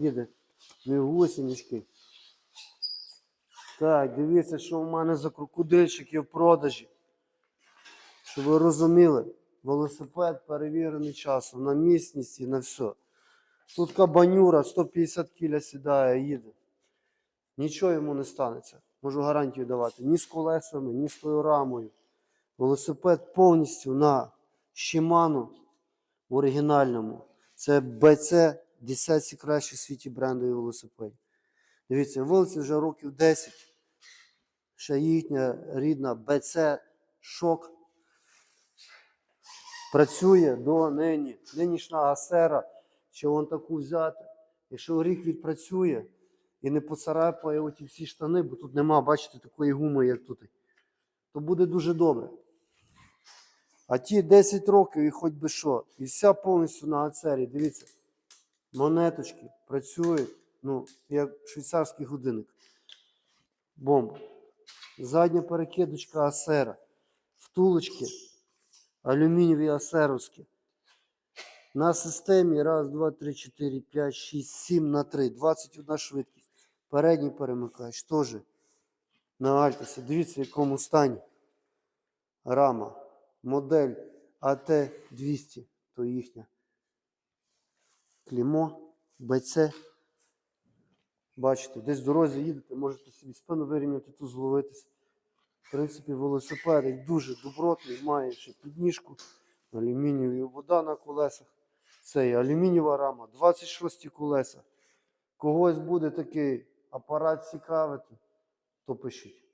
їде. Дві гусенички. Так, дивіться, що в мене за крокодильчики в продажі. Щоб ви розуміли, велосипед перевірений часом на міцність і на все. Тут кабанюра 150 кіля сідає, їде. Нічого йому не станеться. Можу гарантію давати. Ні з колесами, ні з тою рамою. Велосипед повністю на Shimano в оригінальному. Це BC 10 кращих в світі брендові велосипедів. Дивіться, вулиці вже років 10. Ще їхня рідна BC Шок працює до нині. Нинішня асера, чи вон таку взяти. Якщо рік відпрацює і не поцарапає оті всі штани, бо тут нема, бачите, такої гуми, як тут, то буде дуже добре. А ті 10 років і хоч би що. І вся повністю на ацері. Дивіться, монеточки працюють, ну, як швейцарський годинник. Бомба. Задня перекидочка асера. Втулочки алюмінієві асеровські. На системі раз, два, три, чотири, п'ять, шість, сім на три. 21 швидкість. Передній перемикач теж на Альтасі. Дивіться, в якому стані. Рама. Модель АТ-200. То їхня. Клімо, БЦ. Бачите, десь в дорозі їдете, можете собі спину вирівняти, тут зловитися. В принципі, велосипедик дуже добротний, має ще підніжку, алюмінієві вода на колесах. Це є алюмінієва рама, 26 колеса. Когось буде такий апарат цікавити, то пишіть.